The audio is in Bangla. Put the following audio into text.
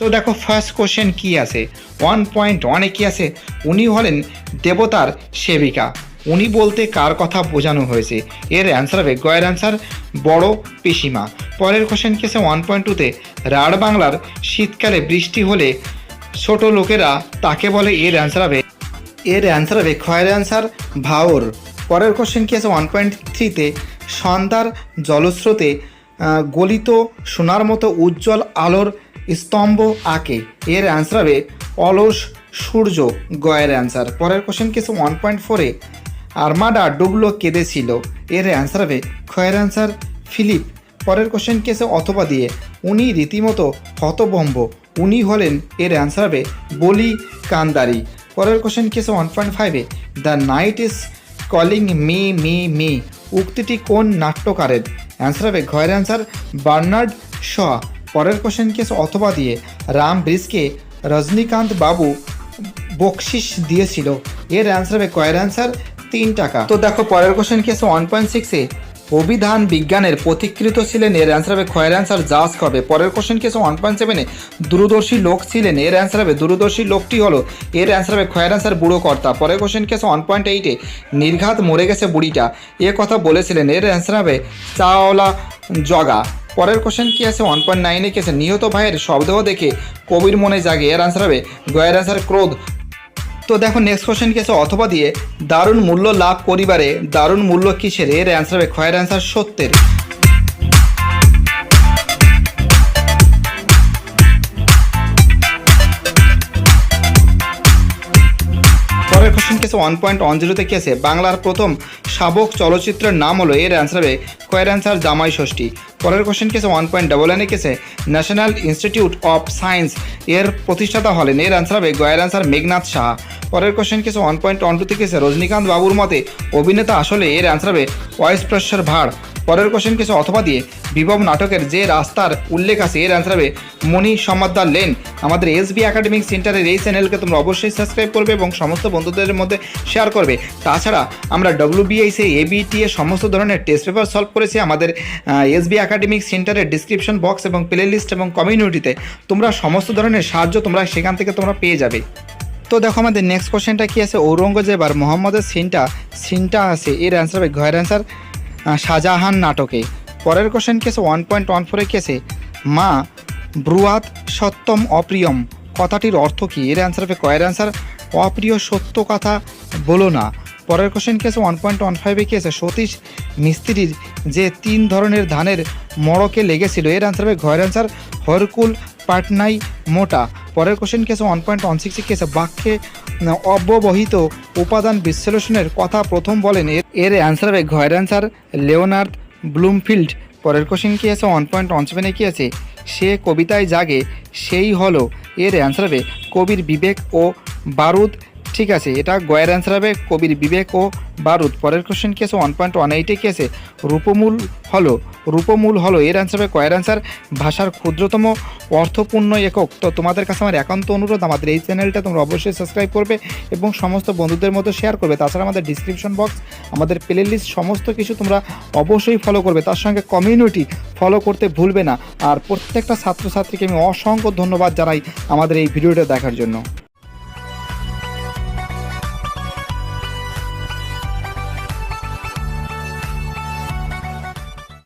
তো দেখো ফার্স্ট কোশ্চেন কি আছে? ওয়ান পয়েন্ট ওয়ানে কি আছে। উনি হলেন দেবতার সেবিকা। উনি বলতে কার কথা বোঝানো হয়েছে? এর অ্যান্সার হবে গয়ের অ্যান্সার বড় পিসিমা। পরের কোশ্চেন কি আছে? ওয়ান পয়েন্ট টুতে রাঢ় বাংলার শীতকালে বৃষ্টি হলে ছোট লোকেরা তাকে বলে, এর অ্যান্সার হবে, এর অ্যান্সার হবে ক্ষয়ের অ্যান্সার ভাওর। পরের কোশ্চেন কি আছে? ওয়ান পয়েন্ট থ্রিতে সন্ধ্যার জলস্রোতে গলিত সোনার মতো উজ্জ্বল আলোর স্তম্ভ আঁকে। এর অ্যান্সার হবে অলস সূর্য গয়ের অ্যান্সার পরের কোশ্চেন কি আছে ওয়ান পয়েন্ট ফোরে আর্মাডা ডুবলো, কেঁদেছিল। এর অ্যান্সার হবে ক্ষয়ের অ্যান্সার ফিলিপ। পরের কোশ্চেন কেসে অথবা দিয়ে। উনি রীতিমতো হতভম্ব। উনি হলেন, এর অ্যান্সার হবে বলি কান্দারি। পরের কোশ্চেন কেসে ওয়ান পয়েন্ট ফাইভে the night is calling me me me উক্তিটি কোন নাট্যকারের? অ্যান্সার হবে ঘয়ের অ্যান্সার বার্নার্ড শ। পরের কোশ্চেন কি আছে অথবা দিয়ে রাম ব্রিজকে রজনীকান্ত বাবু বকশিস দিয়েছিল। এর অ্যান্সার হবে কয়ের অ্যান্সার তিন টাকা। তো দেখো, পরের কোশ্চেন কি আছে ওয়ান পয়েন্ট সিক্সে অভিধান বিজ্ঞানের পথিকৃত ছিলেন, এর অ্যান্সার হবে ক্ষয়ের অ্যান্সার জাস্ক হবে পরের কোশ্চেন কি আছে ওয়ান পয়েন্ট সেভেনে দূরদর্শী লোক ছিলেন, এর অ্যান্সার হবে দূরদর্শী লোকটি হলো। এর অ্যান্সার হবে ক্ষয়ের অ্যান্সার বুড়ো কর্তা। পরের কোশ্চেন কি আছে ওয়ান পয়েন্ট এইটে নির্ঘাত মরে গেছে বুড়িটা। এ কথা বলেছিলেন, এর অ্যান্সার হবে চাওলা জগা। পরের কোশ্চেন কি আছে? ওয়ান পয়েন্ট নাইনে কি আছে? নিহত ভাইয়ের শব্দ দেখে কবির মনে জাগে। এর আনসার হবে গয়ের আনসার ক্রোধ। তো দেখো নেক্সট কোশ্চেন কি আছে? অথবা দিয়ে দারুণ মূল্য লাভ করিবারে, দারুণ মূল্য কিসের? এর অ্যান্সার হবে ক্ষয়ের অ্যান্সার সত্যের। আছে ওয়ান পয়েন্ট ওয়ান জিরোতে কি বাংলার প্রথম শাবক চলচ্চিত্রের নাম হলো এর অ্যান্সার হবে কয়ের অ্যান্সার জামাই ষষ্ঠী। পরের কোশ্চেন কেসে ওয়ান পয়েন্ট ডাবল নাইনে কেসে ন্যাশনাল ইনস্টিটিউট অফ সায়েন্স। এর প্রতিষ্ঠাতা হলেন, এর অ্যান্সার হবে গয়ের অ্যান্সার মেঘনাথ সাহা। পরের কোশ্চেন কেসে ওয়ান পয়েন্ট ওয়ান টুতে কেসে রজনীকান্ত বাবুর মতে অভিনেতা আসলে এর অ্যান্সার হবে ওয়েস ভাড়। পরের কোশ্চেন কিছু অথবা দিয়ে বিভব নাটকের যে রাস্তার উল্লেখ আছে, এর অ্যান্সার হবে মণি সমাদ্দার লেন। আমাদের এস বি একাডেমিক সেন্টারের এই চ্যানেলকে তোমরা অবশ্যই সাবস্ক্রাইব করবে এবং সমস্ত বন্ধুদের মধ্যে শেয়ার করবে। তাছাড়া আমরা ডব্লিউবিআইসি এবিটি এর সমস্ত ধরনের টেস্ট পেপার সলভ করেছি আমাদের এস বি একাডেমিক সেন্টারের ডিসক্রিপশন বক্স এবং প্লে লিস্ট এবং কমিউনিটিতে তোমরা সমস্ত ধরনের সাহায্য তোমরা সেখান থেকে তোমরা পেয়ে যাবে। তো দেখো আমাদের নেক্সট কোশ্চেনটা কি আছে? ঔরঙ্গজেব আর মোহাম্মদের সিনটা সিনটা আছে, এর অ্যান্সার হবে, ঘয়ের অ্যান্সার শাহজাহান নাটকে। পরের কোশ্চেন কেসে ওয়ান পয়েন্ট ওয়ান ফোরে কেসে মা ব্রুয়াত সত্যম অপ্রিয়ম, কথাটির অর্থ কী? এর অ্যান্সার হবে কয়ের অ্যান্সার অপ্রিয় সত্য কথা বলো না। পরের কোশ্চেন কেসে ওয়ান পয়েন্ট ওয়ান ফাইভে কেসে সতীশ মিস্ত্রির যে তিন ধরনের ধানের মড়কে লেগেছিল। এর অ্যান্সার হবে ঘয়ের অ্যান্সার হরকুল পাটনাই মোটা। পরের কোশ্চেন কি আছে? ওয়ান পয়েন্ট ওয়ান সিক্সে কি আছে? বাক্যে অব্যবহিত উপাদান বিশ্লেষণের কথা প্রথম বলেন। এর এর অ্যান্সার হবে ঘয়ের অ্যান্সার লিওনার্ড ব্লুমফিল্ড। পরের কোশ্চেন কি আছে? ওয়ান পয়েন্ট ওয়ান সেভেনে কি আছে? সে কবিতায় জাগে, সেই হলো। এর অ্যান্সার হবে কবির বিবেক ও বারুদ ঠিক আছে, এটা গয়ের অ্যান্সার হবে কবির বিবেক ও বারুদ। পরের কোশ্চেন কি আছে? ওয়ান পয়েন্ট ওয়ান এইটে কি আছে? রূপমূল হলো রূপমূল হলো, এর অ্যান্সার হবে কয়ের অ্যান্সার ভাষার ক্ষুদ্রতম অর্থপূর্ণ একক। তো তোমাদের কাছে আমার একান্ত অনুরোধ, আমাদের এই চ্যানেলটা তোমরা অবশ্যই সাবস্ক্রাইব করবে এবং সমস্ত বন্ধুদের মধ্যে শেয়ার করবে। তাছাড়া আমাদের ডিসক্রিপশন বক্স আমাদের প্লে লিস্ট সমস্ত কিছু তোমরা অবশ্যই ফলো করবে। তার সঙ্গে কমিউনিটি ফলো করতে ভুলবে না। আর প্রত্যেকটা ছাত্রছাত্রীকে আমি অসংখ্য ধন্যবাদ জানাই আমাদের এই ভিডিওটা দেখার জন্য।